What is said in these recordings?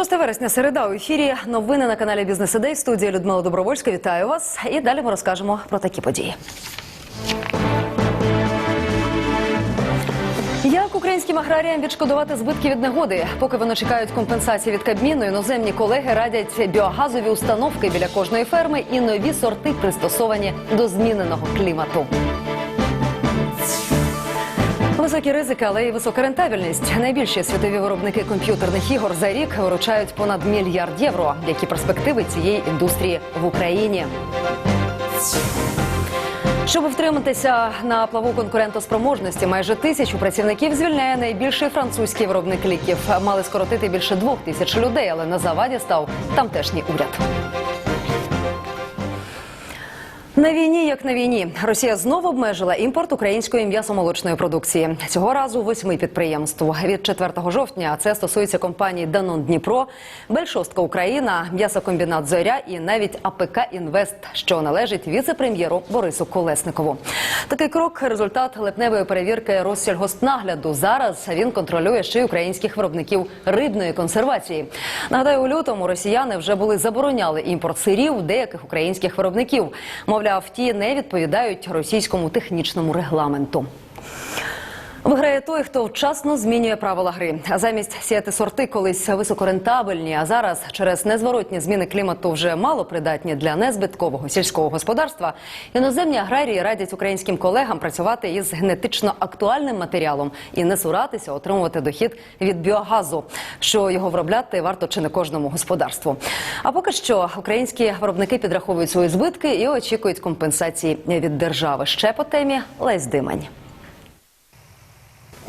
26 вересня, середа у ефірі. Новини на каналі Бізнес Ідей. Студія Людмила Добровольська. Вітаю вас. І далі ми розкажемо про такі події. Як українським аграріям відшкодувати збитки від негоди? Поки вони чекають компенсації від Кабміну, іноземні колеги радять біогазові установки біля кожної ферми і нові сорти пристосовані до зміненого клімату. Високі ризики, але й висока рентабельність. Найбільші світові виробники комп'ютерних ігор за рік виручають понад мільярд євро. Які перспективи цієї індустрії в Україні? Щоб втриматися на плаву конкурентоспроможності, майже тисячу працівників звільняє найбільший французький виробник ліків. Мали скоротити більше двох тисяч людей, але на заваді став тамтешній уряд. На війні, як на війні, Росія знову обмежила імпорт української м'ясомолочної продукції. Цього разу восьми підприємств. Від 4 жовтня це стосується компаній Данон Дніпро, Бельшостка Україна, м'ясокомбінат Зоря і навіть АПК Інвест, що належить віце-прем'єру Борису Колесникову. Такий крок результат липневої перевірки Россільгоспнагляду. Зараз він контролює ще й українських виробників рибної консервації. Нагадаю, у лютому росіяни вже були забороняли імпорт сирів деяких українських виробників. Мовляв, ті не відповідають російському технічному регламенту. Виграє той, хто вчасно змінює правила гри. Замість сіяти сорти колись високорентабельні, а зараз через незворотні зміни клімату вже мало придатні для незбиткового сільського господарства. Іноземні аграрії радять українським колегам працювати із генетично актуальним матеріалом і не суратися отримувати дохід від біогазу, що його виробляти варто чи не кожному господарству. А поки що українські виробники підраховують свої збитки і очікують компенсації від держави. Ще по темі Лесь Димань.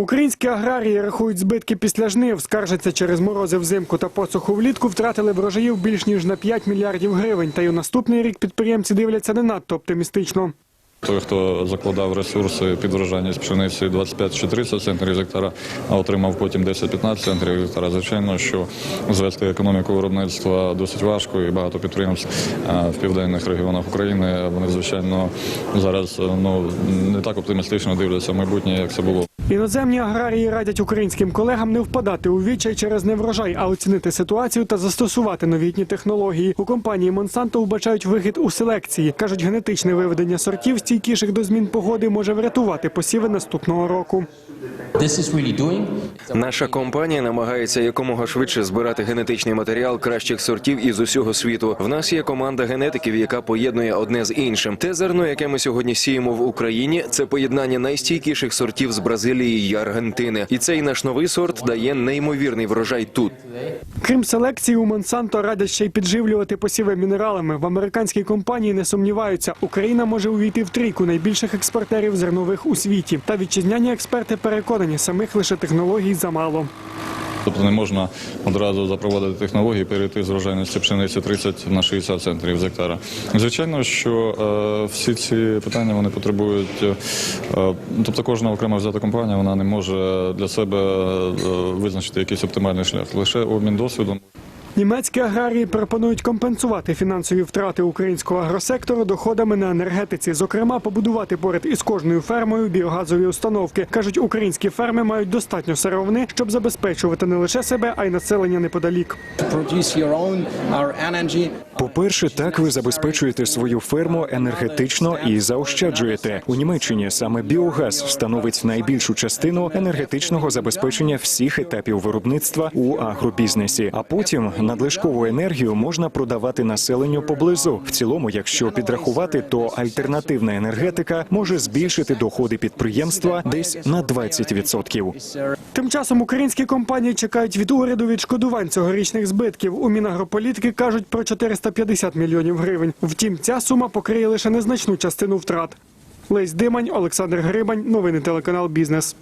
Українські аграрії рахують збитки після жнив, скаржаться через морози взимку та посуху влітку, втратили врожаїв більш ніж на 5 мільярдів гривень. Та й у наступний рік підприємці дивляться не надто оптимістично. Той, хто закладав ресурси під врожайність пшениці 25 чи 30 центрів гектара, а отримав потім 10-15 центрів гектара, звичайно, що звести економіку виробництва досить важко, і багато підприємств в південних регіонах України вони звичайно зараз ну не так оптимістично дивляться в майбутнє, як це було. Іноземні аграрії радять українським колегам не впадати у відчай через неврожай, а оцінити ситуацію та застосувати новітні технології. У компанії Монсанто вбачають вихід у селекції. кажуть, генетичне виведення сортів стійкіших до змін погоди може врятувати посіви наступного року. This is really doing. Наша компанія намагається якомога швидше збирати генетичний матеріал кращих сортів із усього світу. В нас є команда генетиків, яка поєднує одне з іншим. Те зерно, яке ми сьогодні сіємо в Україні, це поєднання найстійкіших сортів з Бразилії й Аргентини. І цей наш новий сорт дає неймовірний врожай тут. Крім селекції, у Монсанто радять ще й підживлювати посіви мінералами. В американській компанії не сумніваються, Україна може увійти в трійку найбільших експортерів зернових у світі. Та вітчизняні експерти переконані, самих лише технологій замало. Тобто не можна одразу запровадити технології, перейти з врожайності пшениці 30 на 60 центрів з гектара. Звичайно, що е, всі ці питання вони потребують. Е, е, тобто кожна окрема взята компанія вона не може для себе визначити якийсь оптимальний шлях. Лише обмін досвідом. Німецькі аграрії пропонують компенсувати фінансові втрати українського агросектору доходами на енергетиці. Зокрема, побудувати поряд із кожною фермою біогазові установки. кажуть, українські ферми мають достатньо сировини, щоб забезпечувати не лише себе, а й населення неподалік. energy. По-перше, так ви забезпечуєте свою ферму енергетично і заощаджуєте. У Німеччині саме біогаз становить найбільшу частину енергетичного забезпечення всіх етапів виробництва у агробізнесі. А потім надлишкову енергію можна продавати населенню поблизу. В цілому, якщо підрахувати, то альтернативна енергетика може збільшити доходи підприємства десь на 20%. Тим часом українські компанії чекають від уряду відшкодувань цьогорічних збитків. У Мінагрополітики кажуть про 450 мільйонів гривень. Втім, ця сума покриє лише незначну частину втрат. Лесь Димань, Олександр Грибань, новини телеканал Бізнес.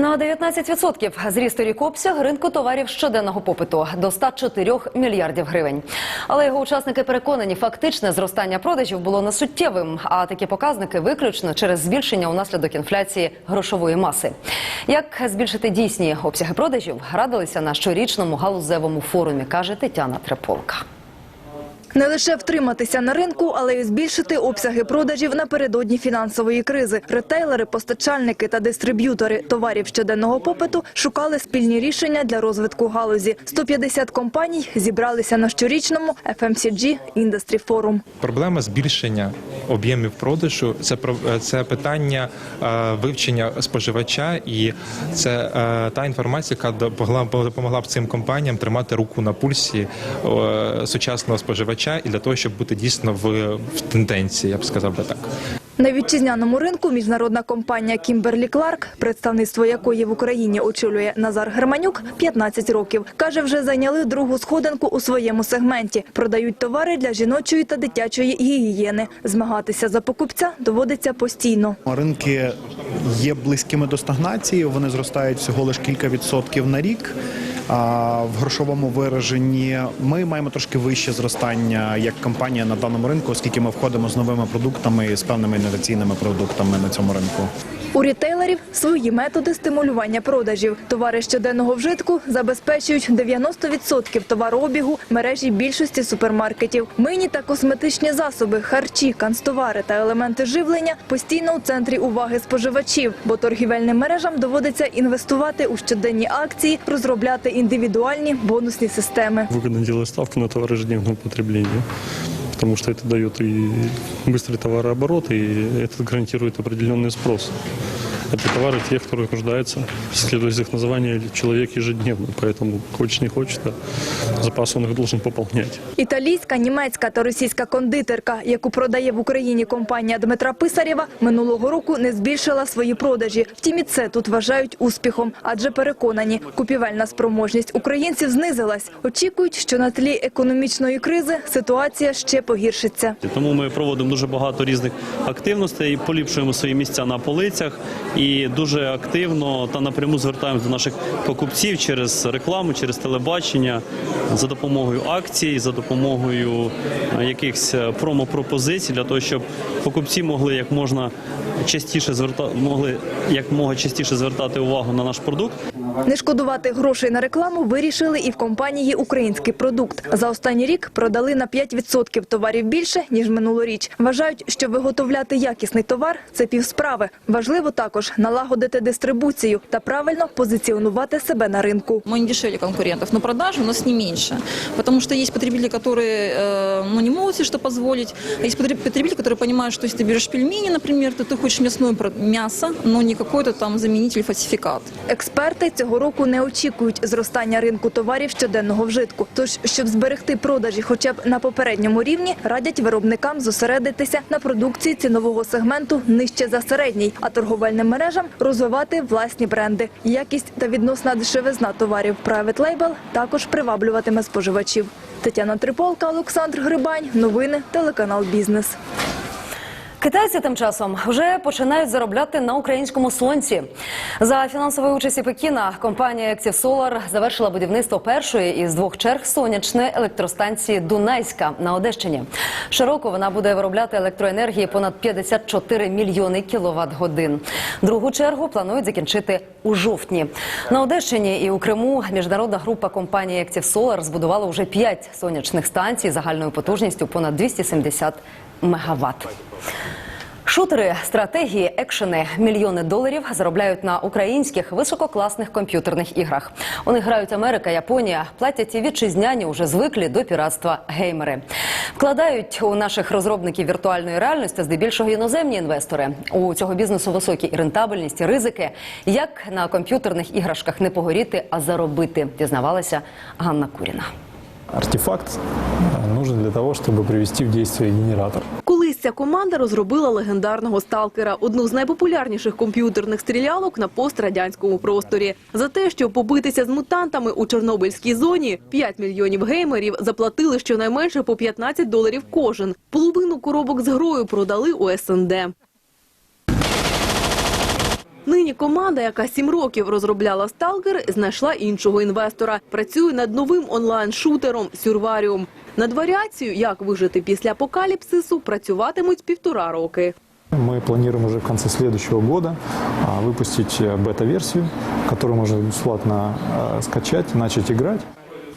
На 19% зріс торік обсяг ринку товарів щоденного попиту до 104 мільярдів гривень. Але його учасники переконані, фактичне зростання продажів було несуттєвим, а такі показники виключно через збільшення унаслідок інфляції грошової маси. Як збільшити дійсні обсяги продажів, радилися на щорічному галузевому форумі, каже Тетяна Треполка. Не лише втриматися на ринку, але й збільшити обсяги продажів напередодні фінансової кризи. Ретейлери, постачальники та дистриб'ютори товарів щоденного попиту шукали спільні рішення для розвитку галузі. 150 компаній зібралися на щорічному FMCG Industry Forum. Проблема збільшення об'ємів продажу це це питання е, вивчення споживача, і це е, та інформація, яка допомогла б цим компаніям тримати руку на пульсі е, сучасного споживача і для того, щоб бути дійсно в, в тенденції, я б сказав би так. На вітчизняному ринку міжнародна компанія Кімберлі Кларк, представництво якої в Україні очолює Назар Германюк, 15 років. Каже, вже зайняли другу сходинку у своєму сегменті. Продають товари для жіночої та дитячої гігієни. Змагатися за покупця доводиться постійно. Ринки є близькими до стагнації, вони зростають всього лише кілька відсотків на рік. В грошовому вираженні ми маємо трошки вище зростання як компанія на даному ринку, оскільки ми входимо з новими продуктами і з певними інноваційними продуктами на цьому ринку. У рітейлерів свої методи стимулювання продажів. Товари щоденного вжитку забезпечують 90% товарообігу мережі більшості супермаркетів. Мийні та косметичні засоби, харчі, канцтовари та елементи живлення постійно у центрі уваги споживачів, бо торгівельним мережам доводиться інвестувати у щоденні акції, розробляти індивідуальні бонусні системи. делать ставку на товары ежедневного потребления, потому что это дает и быстрый товарооборот, и это гарантирует определенный спрос. Это товары тех, которых нуждается, следуя из их названия, человек ежедневно, поэтому хочешь не хочешь, а запас он их должен пополнять. Італійська, німецька та російська кондитерка, яку продає в Україні компанія Дмитра Писарєва, минулого року не збільшила свої продажі. Втім, і це тут вважають успіхом, адже переконані, купівельна спроможність українців знизилась. Очікують, що на тлі економічної кризи ситуація ще погіршиться. Тому ми проводимо дуже багато різних активностей, поліпшуємо свої місця на полицях і дуже активно та напряму звертаємося до наших покупців через рекламу, через телебачення, за допомогою акцій, за допомогою е, якихось е, промо-пропозицій для того, щоб покупці могли як можна частіше звертати, могли як мога частіше звертати увагу на наш продукт. Не шкодувати грошей на рекламу вирішили і в компанії «Український продукт». За останній рік продали на 5% товарів більше, ніж минулоріч. Вважають, що виготовляти якісний товар – це півсправи. Важливо також налагодити дистрибуцію та правильно позиціонувати себе на ринку. Мы не дешевле конкурентов, но продажи у нас не меньше. Потому что есть потребители, которые э, ну, не могут себе что позволить. А есть потреб- потребители, которые понимают, что если ты берешь пельмени, например, то ты хочешь мясное про- мясо, но не какой-то там заменитель, фальсификат. Експерти цього року не очікують зростання ринку товарів щоденного вжитку. Тож, щоб зберегти продажі хоча б на попередньому рівні, радять виробникам зосередитися на продукції цінового сегменту нижче за середній, а торговельним мережам розвивати власні бренди. Якість та відносна дешевизна товарів Private Label також приваблюватиме споживачів. Тетяна Триполка, Олександр Грибань. Новини телеканал Бізнес. Китайці тим часом вже починають заробляти на українському сонці. За фінансової участі Пекіна компанія Active Solar завершила будівництво першої із двох черг сонячної електростанції Дунайська на Одещині. Щороку вона буде виробляти електроенергії понад 54 мільйони кіловат годин. Другу чергу планують закінчити у жовтні. На Одещині і у Криму міжнародна група компанії Active Solar збудувала вже п'ять сонячних станцій загальною потужністю понад 270 мегаватт. Шутери, стратегії, екшени, мільйони доларів заробляють на українських висококласних комп'ютерних іграх. Них грають Америка, Японія, платять і вітчизняні уже звиклі до піратства геймери. Вкладають у наших розробників віртуальної реальності здебільшого іноземні інвестори. У цього бізнесу високі і рентабельність, і ризики. Як на комп'ютерних іграшках не погоріти, а заробити, дізнавалася Ганна Куріна. Артефакт нужен для того, щоб привести в дійство генератор. Колись ця команда розробила легендарного сталкера, одну з найпопулярніших комп'ютерних стрілялок на пострадянському просторі. За те, щоб побитися з мутантами у Чорнобильській зоні, 5 мільйонів геймерів заплатили щонайменше по 15 доларів кожен. Половину коробок з грою продали у СНД. Нині команда, яка сім років розробляла сталкер, знайшла іншого інвестора. Працює над новим онлайн-шутером Сюрваріум. Над варіацією, як вижити після апокаліпсису, працюватимуть півтора роки. Мы планируем уже в конце следующего года а, выпустить э, бета-версию, которую можно бесплатно э, скачать, начать играть.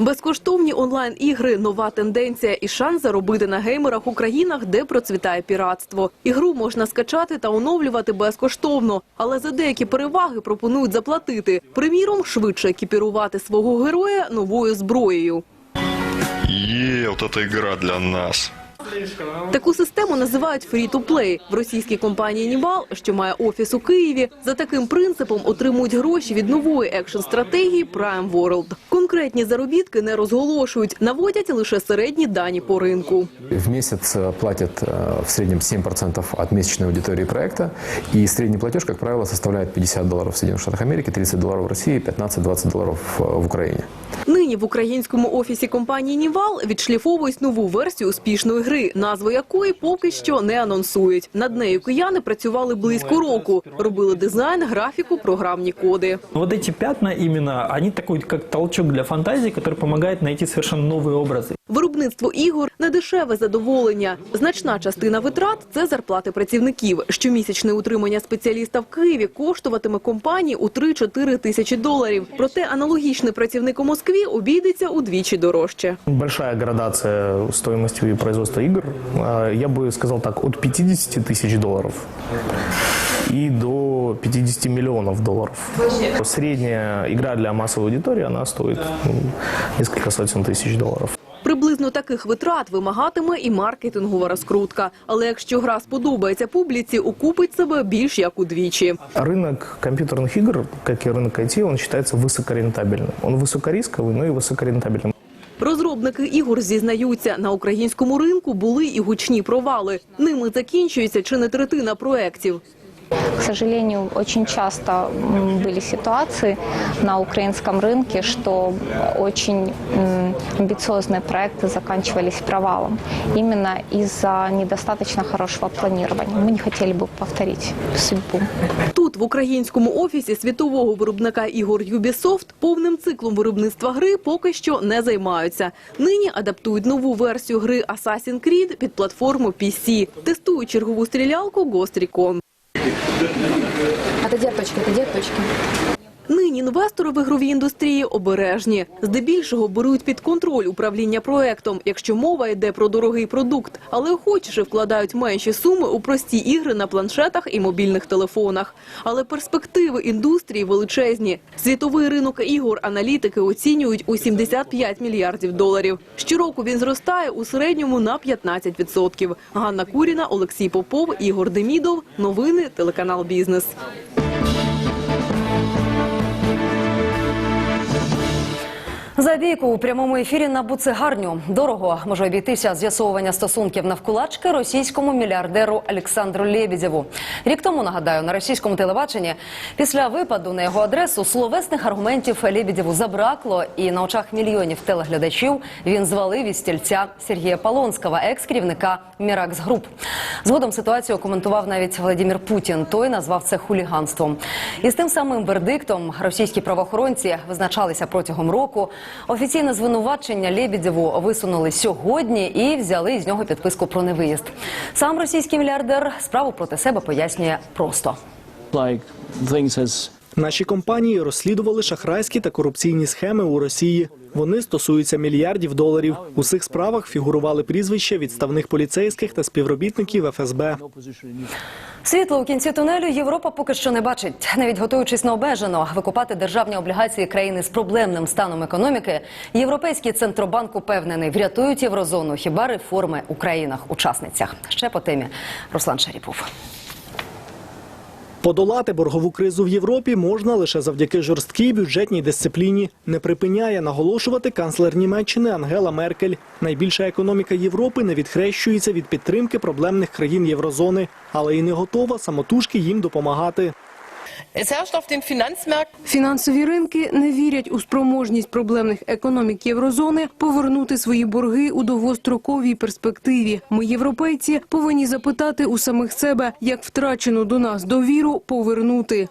Безкоштовні онлайн-ігри – нова тенденція і шанс заробити на геймерах у країнах, де процвітає піратство. Ігру можна скачати та оновлювати безкоштовно, але за деякі переваги пропонують заплатити. Приміром, швидше екіпірувати свого героя новою зброєю. Є, вот ця игра для нас. Таку систему називають «free-to-play». В російській компанії «Нівал», що має офіс у Києві, за таким принципом отримують гроші від нової екшн-стратегії Prime World. Конкретні заробітки не розголошують, наводять лише середні дані по ринку. В месяц э, платят э, в среднем 7% от месячной аудитории проекта, и средний платеж, как правило, составляет 50 долларов в Соединенных Штатах Америки, 30 долларов в России, 15-20 долларов э, в Украине. Нині в українському офісі компанії «Нівал» відшліфовують нову версію успішної гри, назву якої поки що не анонсують. Над нею кияни працювали близько року, робили дизайн, графіку, програмні коди. Вот эти пятна именно, они такой как толчок для фантазии, который помогает найти совершенно новые образы. Виробництво ігор – недешеве задоволення. Значна частина витрат – це зарплати працівників. Щомісячне утримання спеціаліста в Києві коштуватиме компанії у 3-4 тисячі доларів. Проте аналогічний працівник у Москві обійдеться удвічі дорожче. Большая градация стоимости производства игр, э, я бы сказал так, от 50 тысяч долларов и до 50 миллионов долларов. Средняя игра для массовой аудитории, она стоит ну, несколько сотен тысяч долларов. Приблизно таких витрат вимагатиме і маркетингова розкрутка. Але якщо гра сподобається публіці, окупить себе більш як удвічі. Рынок компьютерных игр, как и рынок IT, он считается высокорентабельным. Он высокорисковый, но и высокорентабельным. Розробники ігор зізнаються, на українському ринку були і гучні провали. Ними закінчується чи не третина проєктів. К сожалению, очень часто м, были ситуации на украинском рынке, что очень м, амбициозные проекты заканчивались провалом именно из-за недостаточно хорошего планирования. Мы не хотели бы повторить судьбу. Тут, в українському офісі світового виробника ігор Ubisoft, повним циклом виробництва гри поки що не займаються. Нині адаптують нову версію гри Assassin's Creed під платформу PC. Тестують чергову стрілялку Ghost Recon. Это деточки, это деточки. Нині інвестори в ігровій індустрії обережні. Здебільшого беруть під контроль управління проектом, якщо мова йде про дорогий продукт, але охочіше вкладають менші суми у прості ігри на планшетах і мобільних телефонах. Але перспективи індустрії величезні. Світовий ринок ігор аналітики оцінюють у 75 мільярдів доларів. Щороку він зростає у середньому на 15%. Ганна Куріна, Олексій Попов, Ігор Демідов. Новини телеканал Бізнес. За бійку у прямому ефірі на буцегарню дорого може обійтися з'ясовування стосунків навколачки російському мільярдеру Олександру Лєбідєву. Рік тому нагадаю на російському телебаченні після випаду на його адресу словесних аргументів Лєбідєву забракло, і на очах мільйонів телеглядачів він звалив із стільця Сергія Полонського, екс-керівника Міракс Груп. Згодом ситуацію коментував навіть Владимир Путін. Той назвав це хуліганством. І з тим самим вердиктом російські правоохоронці визначалися протягом року. Офіційне звинувачення Лєбідєву висунули сьогодні і взяли з нього підписку про невиїзд. Сам російський мільярдер справу проти себе пояснює просто. Наші компанії розслідували шахрайські та корупційні схеми у Росії. Вони стосуються мільярдів доларів. У цих справах фігурували прізвища відставних поліцейських та співробітників ФСБ. Світло у кінці тунелю Європа поки що не бачить. Навіть готуючись на обмежено викупати державні облігації країни з проблемним станом економіки, європейський центробанк упевнений, врятують єврозону хіба реформи у країнах-учасницях. Ще по темі Руслан Шаріпов. Подолати боргову кризу в Європі можна лише завдяки жорсткій бюджетній дисципліні. Не припиняє наголошувати канцлер Німеччини Ангела Меркель. Найбільша економіка Європи не відхрещується від підтримки проблемних країн єврозони, але і не готова самотужки їм допомагати. Фінансові ринки не вірять у спроможність проблемних економік єврозони повернути свої борги у довгостроковій перспективі. Ми, європейці, повинні запитати у самих себе, як втрачену до нас довіру повернути.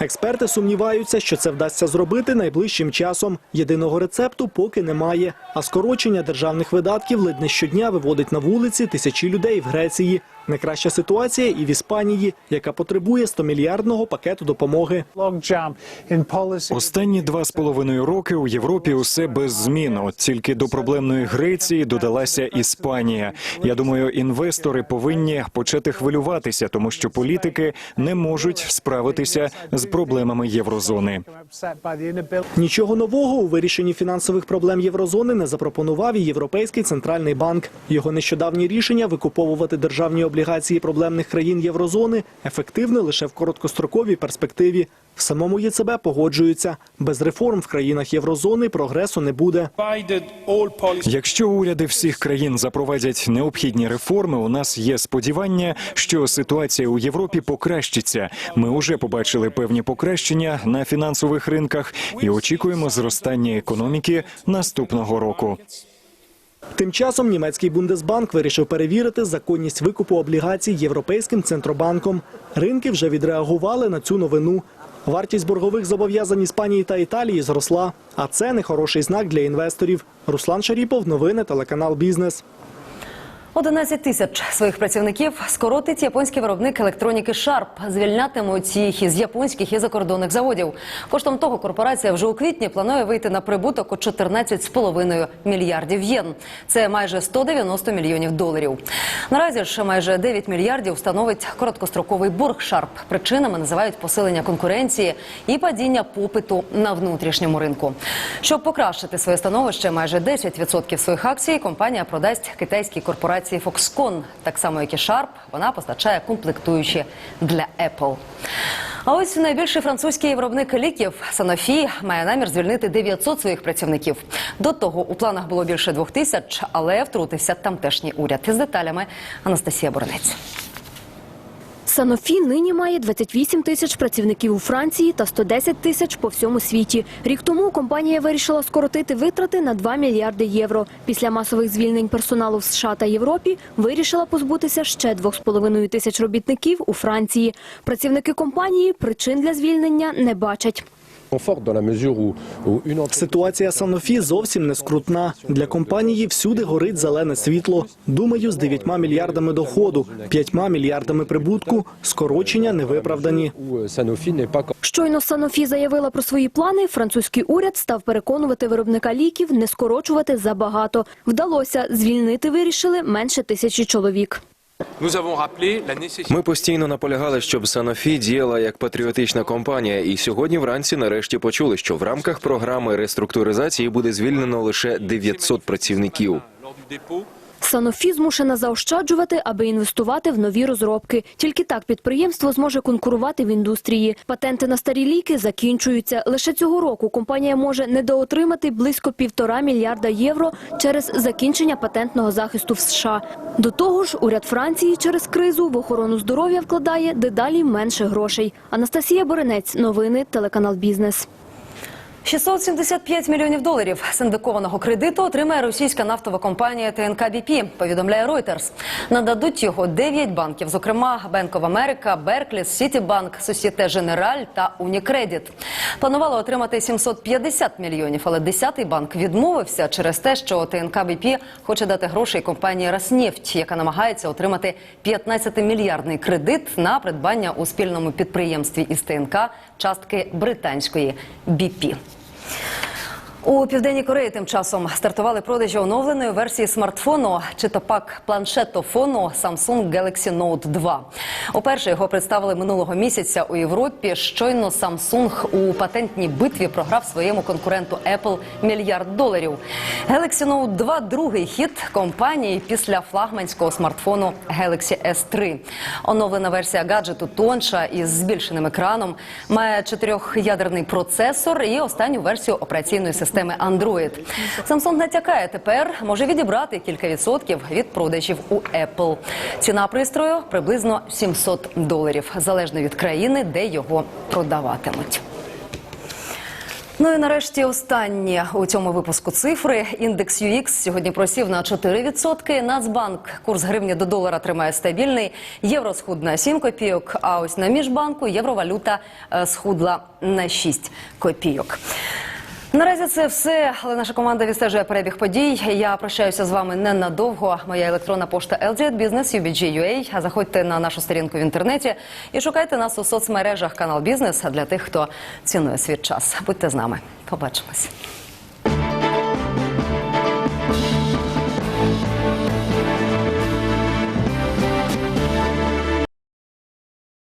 Експерти сумніваються, що це вдасться зробити найближчим часом. Єдиного рецепту поки немає. А скорочення державних видатків ледь не щодня виводить на вулиці тисячі людей в Греції. Не краща ситуація і в Іспанії, яка потребує 100-мільярдного пакету допомоги. Останні два з половиною роки у Європі усе без змін. От тільки до проблемної Греції додалася Іспанія. Я думаю, інвестори повинні почати хвилюватися, тому що політики не можуть справитися з проблемами єврозони. Нічого нового у вирішенні фінансових проблем єврозони не запропонував і Європейський центральний банк. Його нещодавні рішення викуповувати державні облігації проблемних країн єврозони ефективне лише в короткостроковій перспективі. В самому ЄЦБ погоджуються без реформ в країнах єврозони прогресу не буде. Якщо уряди всіх країн запровадять необхідні реформи, у нас є сподівання, що ситуація у Європі покращиться. Ми уже побачили певні покращення на фінансових ринках і очікуємо зростання економіки наступного року. Тим часом німецький Бундесбанк вирішив перевірити законність викупу облігацій Європейським центробанком. Ринки вже відреагували на цю новину. Вартість боргових зобов'язань Іспанії та Італії зросла, а це не хороший знак для інвесторів. Руслан Шаріпов, новини, телеканал Бізнес. 11 тисяч своїх працівників скоротить японський виробник електроніки Sharp. Звільнятимуть їх із японських і закордонних заводів. Коштом того корпорація вже у квітні планує вийти на прибуток у 14,5 мільярдів єн. Це майже 190 мільйонів доларів. Наразі ж майже 9 мільярдів становить короткостроковий борг Sharp. Причинами називають посилення конкуренції і падіння попиту на внутрішньому ринку. Щоб покращити своє становище, майже 10% своїх акцій компанія продасть китайській корпорації Foxconn. Так само, як і Sharp, вона постачає комплектуючі для Apple. А ось найбільший французький виробник ліків Sanofi має намір звільнити 900 своїх працівників. До того у планах було більше двох тисяч, але втрутився тамтешній уряд. З деталями Анастасія Боронець. Санофі нині має 28 тисяч працівників у Франції та 110 тисяч по всьому світі. Рік тому компанія вирішила скоротити витрати на 2 мільярди євро. Після масових звільнень персоналу в США та Європі вирішила позбутися ще 2,5 тисяч робітників у Франції. Працівники компанії причин для звільнення не бачать. Ситуація Санофі зовсім не скрутна. Для компанії всюди горить зелене світло. Думаю, з 9 мільярдами доходу, 5 мільярдами прибутку, скорочення не виправдані. Щойно Санофі заявила про свої плани, французький уряд став переконувати виробника ліків не скорочувати забагато. Вдалося, звільнити вирішили менше тисячі чоловік. Ми постійно наполягали, щоб Санофі діяла як патріотична компанія, і сьогодні вранці нарешті почули, що в рамках програми реструктуризації буде звільнено лише 900 працівників. Санофі змушена заощаджувати, аби інвестувати в нові розробки. Тільки так підприємство зможе конкурувати в індустрії. Патенти на старі ліки закінчуються. Лише цього року компанія може недоотримати близько півтора мільярда євро через закінчення патентного захисту в США. До того ж, уряд Франції через кризу в охорону здоров'я вкладає дедалі менше грошей. Анастасія Боренець, новини, телеканал Бізнес. 675 мільйонів доларів синдикованого кредиту отримає російська нафтова компанія ТНК БП, повідомляє Reuters. Нададуть його 9 банків, зокрема Bank of America, Berkeley, Citibank, Societe Generale та Unicredit. Планували отримати 750 мільйонів, але 10-й банк відмовився через те, що ТНК БП хоче дати грошей компанії «Роснефть», яка намагається отримати 15-мільярдний кредит на придбання у спільному підприємстві із ТНК частки британської BP. У південній Кореї тим часом стартували продажі оновленої версії смартфону чи то пак планшетофону Samsung Galaxy Note 2. Уперше його представили минулого місяця у Європі. Щойно Samsung у патентній битві програв своєму конкуренту Apple мільярд доларів. Galaxy Note 2 – другий хіт компанії після флагманського смартфону Galaxy S3. Оновлена версія гаджету тонша із збільшеним екраном, має чотирьохядерний процесор і останню версію операційної системи Android. Samsung натякає, тепер може відібрати кілька відсотків від продажів у Apple. Ціна пристрою приблизно 700 доларів, залежно від країни, де його продаватимуть. Ну і нарешті останні у цьому випуску цифри. Індекс UX сьогодні просів на 4%. Нацбанк курс гривні до долара тримає стабільний. Євро схуд на 7 копійок. А ось на міжбанку євровалюта е, схудла на 6 копійок. Наразі це все, але наша команда відстежує перебіг подій. Я прощаюся з вами ненадовго. Моя електронна пошта LZ UBG.UA. Заходьте на нашу сторінку в інтернеті і шукайте нас у соцмережах канал Бізнес для тих, хто цінує свій час. Будьте з нами. Побачимось.